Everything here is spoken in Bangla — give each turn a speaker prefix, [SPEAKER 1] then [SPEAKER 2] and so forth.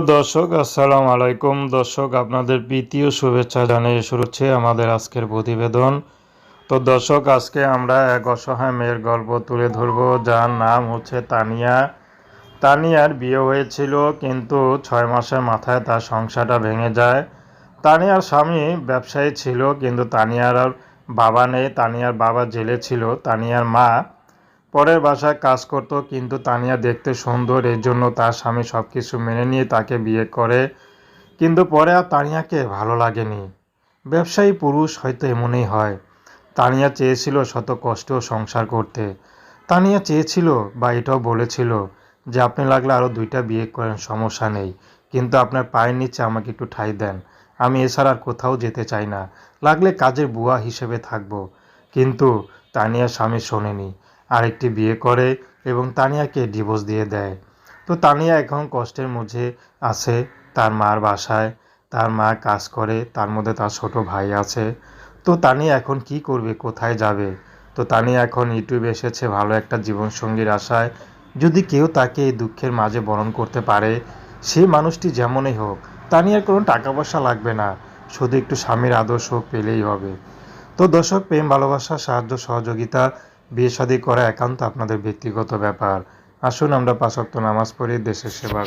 [SPEAKER 1] দর্শক, আসসালাম আলাইকুম। দর্শক, আপনাদের প্রীতি শুভেচ্ছা জানিয়ে শুরু হচ্ছে আমাদের আজকের প্রতিবেদন। তো দর্শক, আজকে আমরা এক অসহায় মেয়ের গল্প তুলে ধরবো, যার নাম হচ্ছে তানিয়া। তানিয়ার বিয়ে হয়েছিল, কিন্তু ছয় মাসের মাথায় তার সংসারটা ভেঙে যায়। তানিয়ার স্বামী ব্যবসায়ী ছিল, কিন্তু তানিয়ার বাবা নেই। তানিয়ার বাবা জেলে ছিল। তানিয়ার মা পরের বাসায় কাজ করত, কিন্তু তানিয়া দেখতে সুন্দর এই জন্য তার স্বামী সব কিছু মেনে নিয়ে তাকে বিয়ে করে। কিন্তু পরে আর তানিয়াকে ভালো লাগেনি। ব্যবসায়ী পুরুষ হয়তো এমনই হয়। তানিয়া চেয়েছিল শত কষ্টেও সংসার করতে। তানিয়া চেয়েছিল বা এটাও বলেছিল যে, আপনি লাগলে আরও দুইটা বিয়ে করেন, সমস্যা নেই। কিন্তু আপনার পায়ের নিচে আমাকে একটু ঠাই দেন। আমি এছাড়া আর কোথাও যেতে চাই না। লাগলে কাজের বুয়া হিসেবে থাকব। কিন্তু তানিয়া স্বামী শোনেনি। আরেকটি বিয়ে করে এবং তানিয়াকে ডিভোর্স দিয়ে দেয়। তো তানিয়া এখন কষ্টের মধ্যে আছে তার মার বাসায়। তার মা কাজ করে, তার মধ্যে তার ছোট ভাই আছে। তো তানিয়া এখন কি করবে, কোথায় যাবে? তো তানিয়া এখন ইউটিউবে এসেছে ভালো একটা জীবনসঙ্গীর আশায়। যদি কেউ তাকে এই দুঃখের মাঝে বরণ করতে পারে সে মানুষটি যেমনই হোক, তানিয়ার কোনো টাকা পয়সা লাগবে না। শুধু একটু স্বামীর আদর্শ পেলেই হবে। তো দর্শক, প্রেম, ভালোবাসা, সাহায্য, সহযোগিতা বিয়ে শাদী করা একান্ত আপনাদের ব্যক্তিগত ব্যাপার আসুন আমরা পাঁচক্ত নামাজ পড়ি দেশের সেবা।